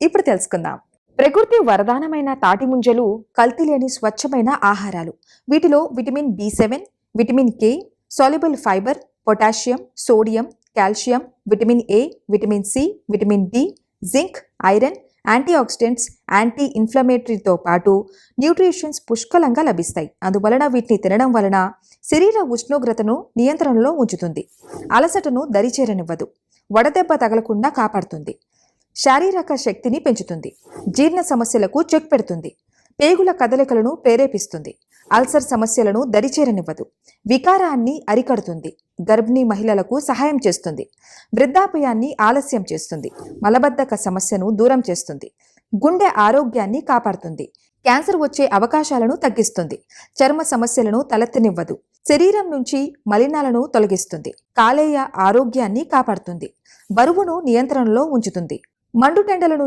ఇప్పుడు తెలుసుకుందాం. ప్రకృతి వరదానమైన తాటి ముంజలు కల్తీ లేని స్వచ్ఛమైన ఆహారాలు. వీటిలో vitamin B seven vitamin K soluble fibre potassium sodium calcium vitamin A vitamin C vitamin D zinc iron antioxidants anti ఇన్ఫ్లమేటరీతో పాటు న్యూట్రిషన్స్ పుష్కలంగా లభిస్తాయి. అందువలన వీటిని తినడం వలన శరీర ఉష్ణోగ్రతను నియంత్రణలో ఉంచుతుంది. అలసటను దరిచేరనివ్వదు. వడదెబ్బ తగలకుండా కాపాడుతుంది. శారీరక శక్తిని పెంచుతుంది. జీర్ణ సమస్యలకు చెక్ పెడుతుంది. పేగుల కదలికలను ప్రేరేపిస్తుంది. అల్సర్ సమస్యలను దరిచేరనివ్వదు. వికారాన్ని అరికడుతుంది. గర్భిణీ మహిళలకు సహాయం చేస్తుంది. వృద్ధాపయాన్ని ఆలస్యం చేస్తుంది. మలబద్ధక సమస్యను దూరం చేస్తుంది. గుండె ఆరోగ్యాన్ని కాపాడుతుంది. క్యాన్సర్ వచ్చే అవకాశాలను తగ్గిస్తుంది. చర్మ సమస్యలను తలెత్తనివ్వదు. శరీరం నుంచి మలినాలను తొలగిస్తుంది. కాలేయ ఆరోగ్యాన్ని కాపాడుతుంది. బరువును నియంత్రణలో ఉంచుతుంది. మండుటెండలను